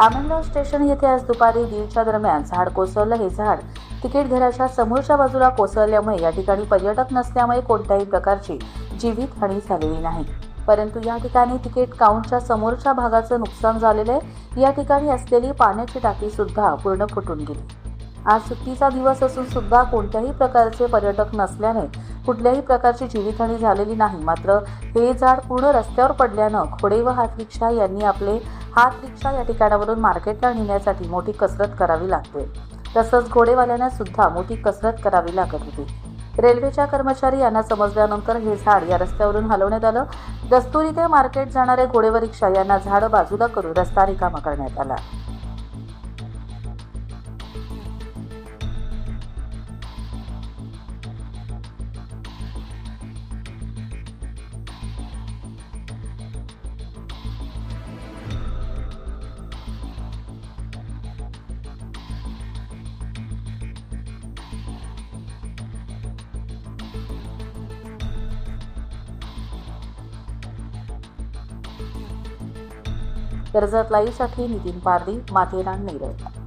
आमंडगाव station येथे आज दुपारी दीडच्या दरम्यान झाड कोसळलं. हे झाड तिकीट घराच्या समोरच्या बाजूला कोसळल्यामुळे या ठिकाणी पर्यटक नसल्यामुळे कोणत्याही प्रकारची जीवितहानी झालेली नाही. परंतु या ठिकाणी तिकीट काउंटच्या समोरच्या भागाचं नुकसान झालेलं आहे. या ठिकाणी असलेली पाण्याची टाकी सुद्धा पूर्ण फुटून गेली. आज सुट्टीचा दिवस असून सुद्धा कोणत्याही प्रकारचे पर्यटक नसल्याने कुठल्याही प्रकारची जीवितहानी झालेली नाही. मात्र हे झाड पूर्ण रस्त्यावर पडल्यानं खोडे व हात रिक्षा यांनी आपले हात रिक्षा या ठिकाणावरून मार्केटला नेण्यासाठी मोठी कसरत करावी लागते. तसंच घोडेवाल्यांना सुद्धा मोठी कसरत करावी लागत होती. रेल्वेच्या कर्मचारी यांना समजल्यानंतर हे झाड या रस्त्यावरून हलवण्यात आलं. दस्तुरी ते मार्केट जाणारे घोडेवर रिक्षा यांना झाड बाजूला करून रस्ता रिकामा करण्यात आला. कर्जत लाईव्हसाठी नितीन पारदी माथेरान नेरळ.